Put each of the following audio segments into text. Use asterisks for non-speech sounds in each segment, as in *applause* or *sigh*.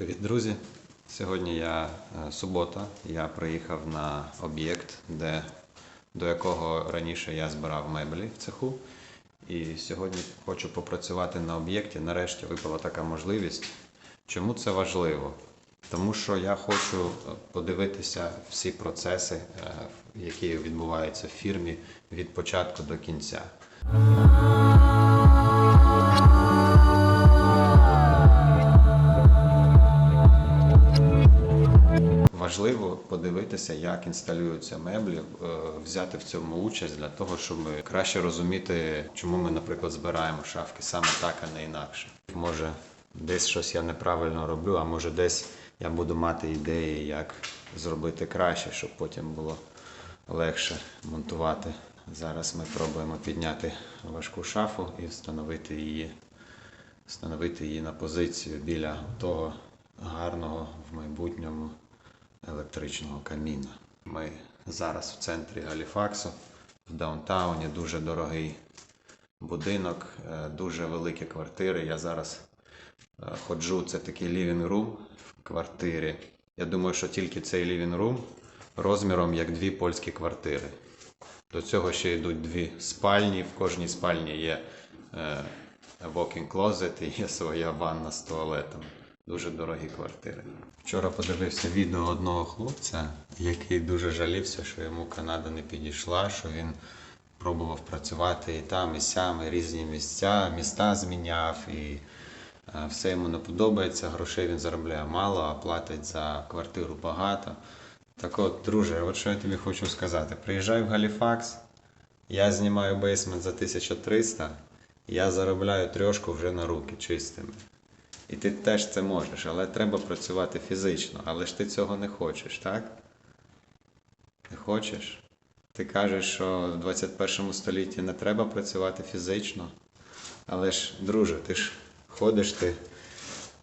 Привіт, друзі! Сьогодні я е, субота. Я приїхав на об'єкт, де, до якого раніше я збирав меблі в цеху. І сьогодні хочу попрацювати на об'єкті. Нарешті випала така можливість. Чому це важливо? Тому що я хочу е, подивитися всі процеси, е, які відбуваються в фірмі від початку до кінця. Важливо подивитися, як інсталюються меблі, е, взяти в цьому участь для того, щоб краще розуміти, чому ми, наприклад, збираємо шафки саме так, а не інакше. Може, десь щось я неправильно роблю, а може десь я буду мати ідеї, як зробити краще, щоб потім було легше монтувати. Зараз ми пробуємо підняти важку шафу і встановити її встановити її на позицію біля того гарного в майбутньому електричного каміна. Ми зараз в центрі Галіфаксу, в даунтауні, дуже дорогий будинок, е, дуже великі квартири. Я зараз е, ходжу, це такий living room в квартирі. Я думаю, що тільки цей living room розміром як дві польські квартири. До цього ще йдуть дві спальні. В кожній спальні є е, walk-in closet і є своя ванна з туалетом. Дуже дорогі квартири. Вчора подивився відео одного хлопця, який дуже жалівся, що йому Канада не підійшла, що він пробував працювати і там, і сям, і різні місця, міста зміняв, і е, все йому не подобається. Грошей він заробляє мало, а платить за квартиру багато. Так от, друже, от що я тобі хочу сказати. Приїжджай в Галіфакс, я знімаю бейсмент за 1300, я заробляю трьошку вже на руки чистими. І ти теж це можеш, але треба працювати фізично. Але ж ти цього не хочеш, так? Не хочеш? Ти кажеш, що в 21 столітті не треба працювати фізично. Але ж, друже, ти ж ходиш, ти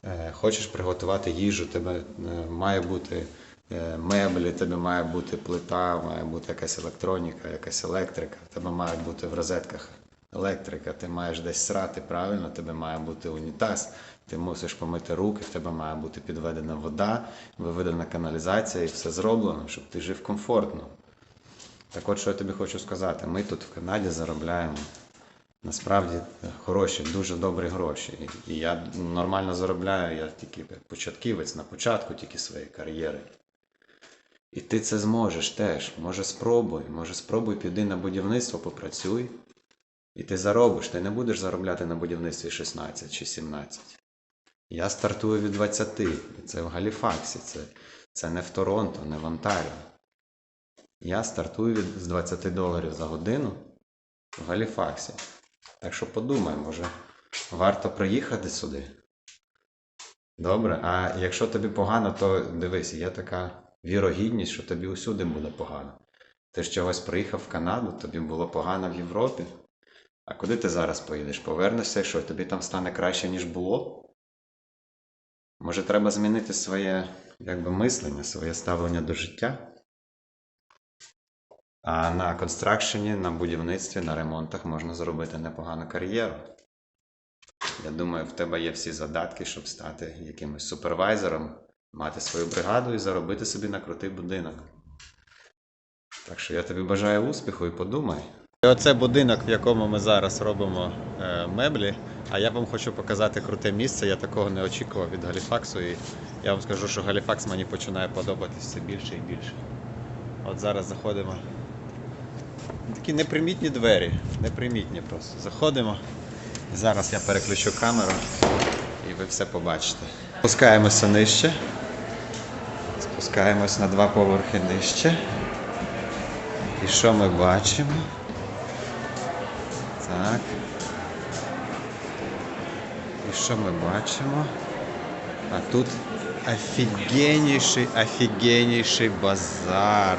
е, хочеш приготувати їжу, тебе е, має бути е, меблі, тебе має бути плита, має бути якась електроніка, якась електрика, тебе має бути в розетках електрика, ти маєш десь срати, правильно, тебе має бути унітаз, ти мусиш помити руки, в тебе має бути підведена вода, виведена каналізація і все зроблено, щоб ти жив комфортно. Так от, що я тобі хочу сказати, ми тут в Канаді заробляємо насправді хороші, дуже добрі гроші. І я нормально заробляю, я тільки початківець на початку тільки своєї кар'єри. І ти це зможеш теж. Може спробуй, може спробуй піди на будівництво, попрацюй. І ти заробиш, ти не будеш заробляти на будівництві 16 чи 17. Я стартую від 20. І це в Галіфаксі, це, це не в Торонто, не в Онтаріо. Я стартую від, з 20 доларів за годину в Галіфаксі. Так що подумай, може, варто приїхати сюди. Добре, а якщо тобі погано, то дивись, є така вірогідність, що тобі усюди буде погано. Ти ж чогось приїхав в Канаду, тобі було погано в Європі. А куди ти зараз поїдеш? Повернешся, що тобі там стане краще, ніж було? Може, треба змінити своє якби, мислення, своє ставлення до життя? А на констракшені, на будівництві, на ремонтах можна зробити непогану кар'єру. Я думаю, в тебе є всі задатки, щоб стати якимось супервайзером, мати свою бригаду і заробити собі на крутий будинок. Так що я тобі бажаю успіху і подумай. Оце будинок, в якому ми зараз робимо е, меблі. А я вам хочу показати круте місце. Я такого не очікував від Галіфаксу. І я вам скажу, що Галіфакс мені починає подобатися все більше і більше. От зараз заходимо. Такі непримітні двері. Непримітні просто. Заходимо. І зараз я переключу камеру і ви все побачите. Спускаємося нижче. Спускаємось на два поверхи нижче. І що ми бачимо? Так. І що ми бачимо? А тут офігенніший, офігенніший базар.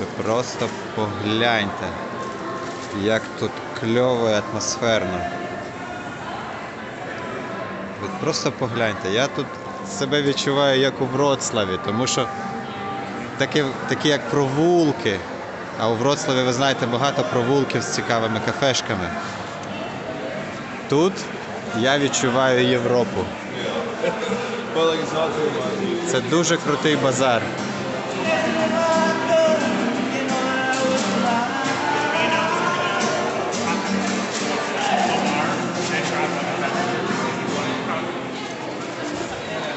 Ви просто погляньте, як тут кльово і атмосферно. Ви просто погляньте, я тут себе відчуваю як у Вроцлаві, тому що такі, такі як провулки. А у Вроцлаві, ви знаєте, багато провулків з цікавими кафешками. Тут я відчуваю Європу. Це дуже крутий базар.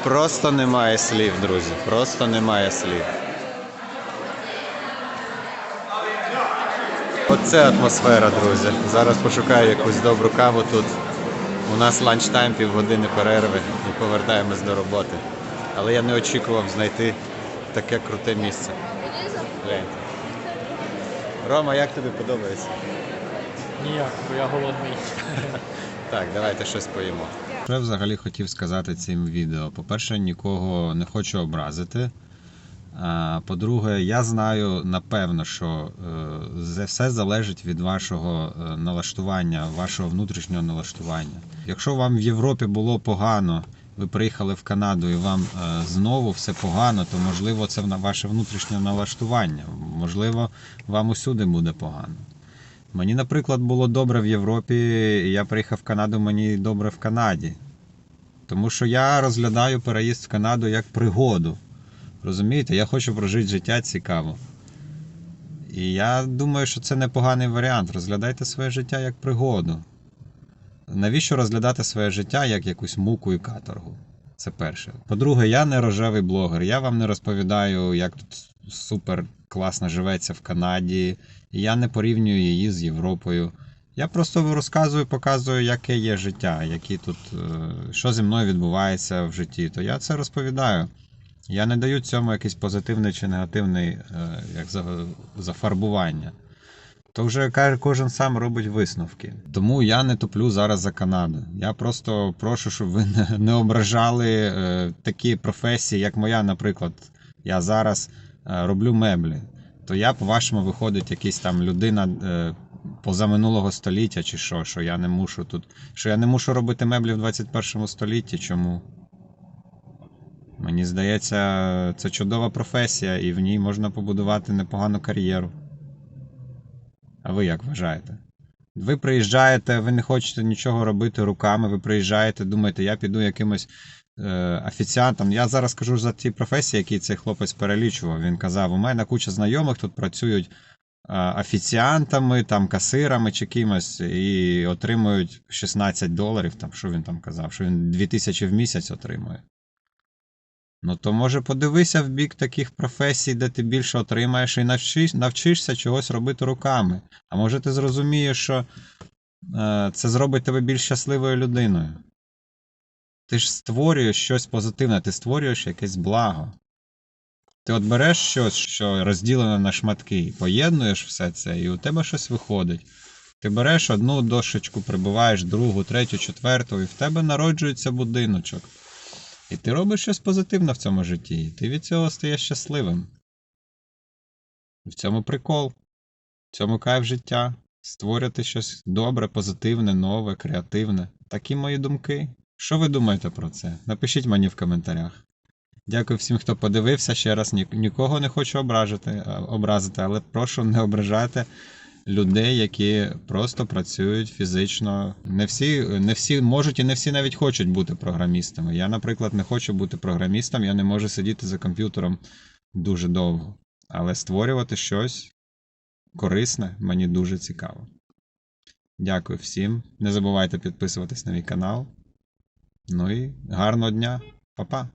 Просто немає слів, друзі. Просто немає слів. Оце атмосфера, друзі. Зараз пошукаю якусь добру каву тут. У нас ланчтайм, півгодини перерви і повертаємось до роботи. Але я не очікував знайти таке круте місце. Гляньте. Рома, як тобі подобається? Ніяк, бо я голодний. *laughs* Так, давайте щось поїмо. Що я взагалі хотів сказати цим відео? По-перше, нікого не хочу образити. По-друге, я знаю напевно, що е, все залежить від вашого е, налаштування, вашого внутрішнього налаштування. Якщо вам в Європі було погано, ви приїхали в Канаду і вам е, знову все погано, то можливо це ваше внутрішнє налаштування. Можливо, вам усюди буде погано. Мені, наприклад, було добре в Європі, і я приїхав в Канаду, мені добре в Канаді. Тому що я розглядаю переїзд в Канаду як пригоду. Розумієте, я хочу прожити життя цікаво. І я думаю, що це непоганий варіант. Розглядайте своє життя як пригоду. Навіщо розглядати своє життя як якусь муку і каторгу? Це перше. По-друге, я не рожевий блогер. Я вам не розповідаю, як тут супер класно живеться в Канаді. І я не порівнюю її з Європою. Я просто розказую, показую, яке є життя, які тут, е, що зі мною відбувається в житті. То я це розповідаю. Я не даю цьому якийсь позитивний чи негативний е, як за- зафарбування. То вже кожен сам робить висновки. Тому я не туплю зараз за Канаду. Я просто прошу, щоб ви не, ображали е, такі професії, як моя, наприклад. Я зараз е, роблю меблі. То я, по-вашому, виходить, якийсь там людина позаминулого століття, чи що, що я не мушу тут. Що я не мушу робити меблі в 21 столітті. Чому? Мені здається, це чудова професія, і в ній можна побудувати непогану кар'єру. А ви як вважаєте? Ви приїжджаєте, ви не хочете нічого робити руками, ви приїжджаєте, думаєте, я піду якимось е, офіціантом. Я зараз кажу за ті професії, які цей хлопець перелічував. Він казав: у мене куча знайомих тут працюють е, офіціантами, там, касирами чи кимось, і отримують 16 доларів. Там, що він там казав, що він 2000 в місяць отримує. Ну, то може подивися в бік таких професій, де ти більше отримаєш і навчиш, навчишся чогось робити руками. А може ти зрозумієш, що е, це зробить тебе більш щасливою людиною. Ти ж створюєш щось позитивне, ти створюєш якесь благо. Ти от береш щось, що розділено на шматки, поєднуєш все це, і у тебе щось виходить. Ти береш одну дошечку, прибиваєш другу, третю, четверту, і в тебе народжується будиночок. І ти робиш щось позитивне в цьому житті, і ти від цього стаєш щасливим. В цьому прикол, в цьому кайф життя. Створювати щось добре, позитивне, нове, креативне. Такі мої думки. Що ви думаєте про це? Напишіть мені в коментарях. Дякую всім, хто подивився. Ще раз нікого не хочу ображити, образити, але прошу не ображати людей, які просто працюють фізично. Не всі, не всі можуть і не всі навіть хочуть бути програмістами. Я, наприклад, не хочу бути програмістом, я не можу сидіти за комп'ютером дуже довго. Але створювати щось корисне мені дуже цікаво. Дякую всім. Не забувайте підписуватись на мій канал. Ну і гарного дня, Па-па!